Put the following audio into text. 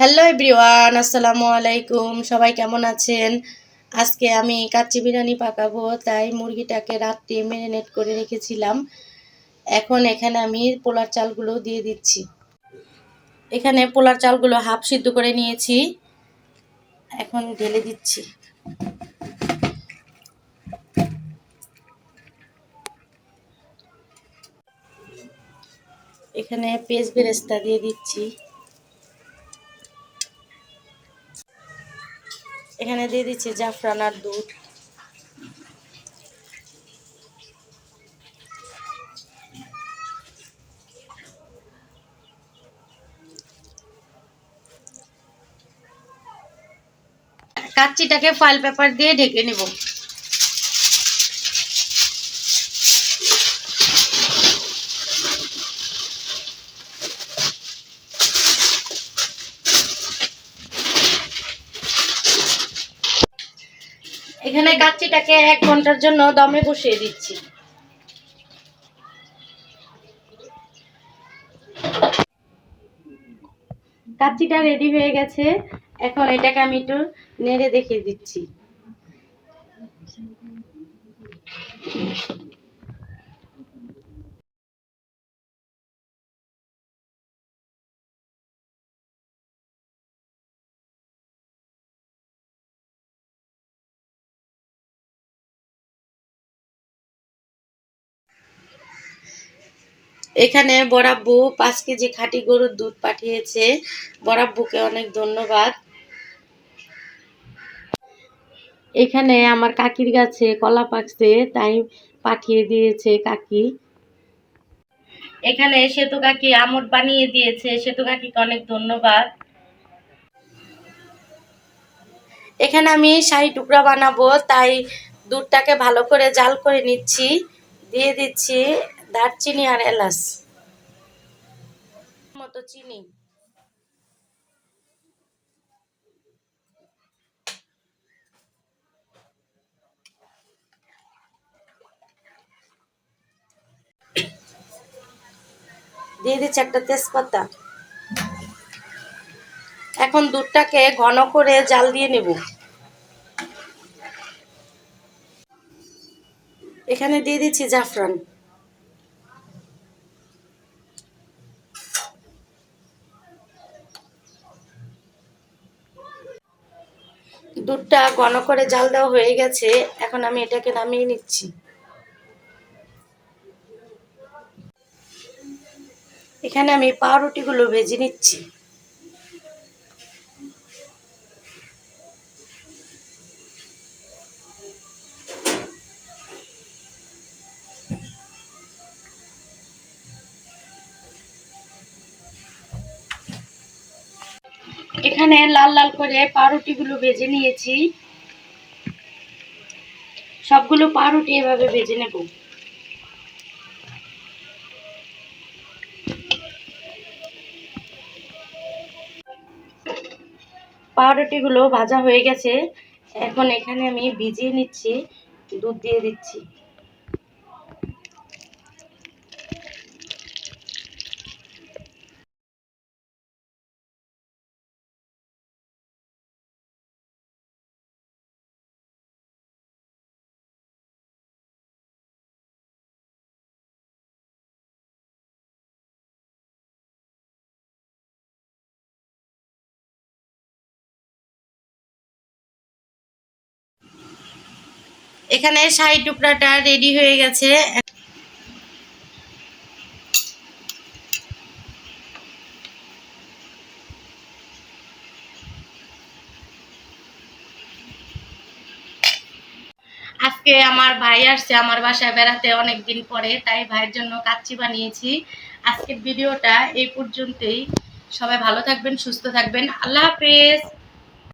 Hello everyone আসসালামু আলাইকুম সবাই কেমন আছেন? আজকে আমি কাচ্চি বিরিয়ানি পাকাবো, তাই মুরগিটাকে রাত্রে ম্যারিনেট করে রেখেছিলাম। এখন এখানে আমি পোলার চালগুলো দিয়ে দিচ্ছি। এখানে পোলার চালগুলো হাফ সিদ্ধ করে নিয়েছি। এখন ঢেলে দিচ্ছি। এখানে পেঁয়াজ বেরেস্তা দিয়ে দিচ্ছি। এখানে দিয়ে দিচ্ছি জাফরান আর দুধ। কাচ্চিটাকে ফয়েল পেপার দিয়ে ঢেকে নেব। এখানে কাচ্চিটাকে এক ঘণ্টার জন্য দমে বসিয়ে দিচ্ছি। কাচ্চিটা রেডি হয়ে গেছে। এখন এটাকে আমি একটু নেড়ে দেখিয়ে দিচ্ছি। এখানে বরাব্বু পাঁচ কেজি খাঁটি গরুর দুধ পাঠিয়েছে। বরাব্বুকে অনেক ধন্যবাদ। এখানে আমার কাকির গাছে কলা পাকছে, তাই পাঠিয়ে দিয়েছে কাকি। এখানে সেতু কাকি আমট বানিয়ে দিয়েছে, সেতু কাকিকে অনেক ধন্যবাদ। এখানে আমি শাহি টুকরা বানাবো, তাই দুধটাকে ভালো করে জাল করে নিচ্ছি। দিয়ে দিচ্ছি দারচিনি আর এলাচ। মতো চিনি। দিয়ে দিচ্ছি একটা তেজপাতা। এখন দুধটাকে ঘন করে জাল দিয়ে নেব। এখানে দিয়ে দিচ্ছি জাফরান। দুধটা ঘন করে জাল দেওয়া হয়ে গেছে, এখন আমি এটাকে নামিয়ে নিচ্ছি। এখানে আমি পাউরুটিগুলো ভেজে নিচ্ছি। এখানে লাল লাল করে পাউরুটিগুলো ভেজে নিয়েছি। সবগুলো পাউরুটি এভাবে ভেজে নেব। পাউরুটিগুলো ভাজা হয়ে গেছে। এখন এখানে আমি ভিজিয়ে নিচ্ছি, দুধ দিয়ে দিচ্ছি। এখানে শাহি টুকরাটা রেডি হয়ে গেছে। আজকে আমার ভাই আসছে, আমার বাসায় বেড়াতে অনেক দিন পরে, তাই ভাইয়ের জন্য কাচ্চি বানিয়েছি। আজকের ভিডিওটা এই পর্যন্তই। সবাই ভালো থাকবেন, সুস্থ থাকবেন। আল্লাহ হাফেজ।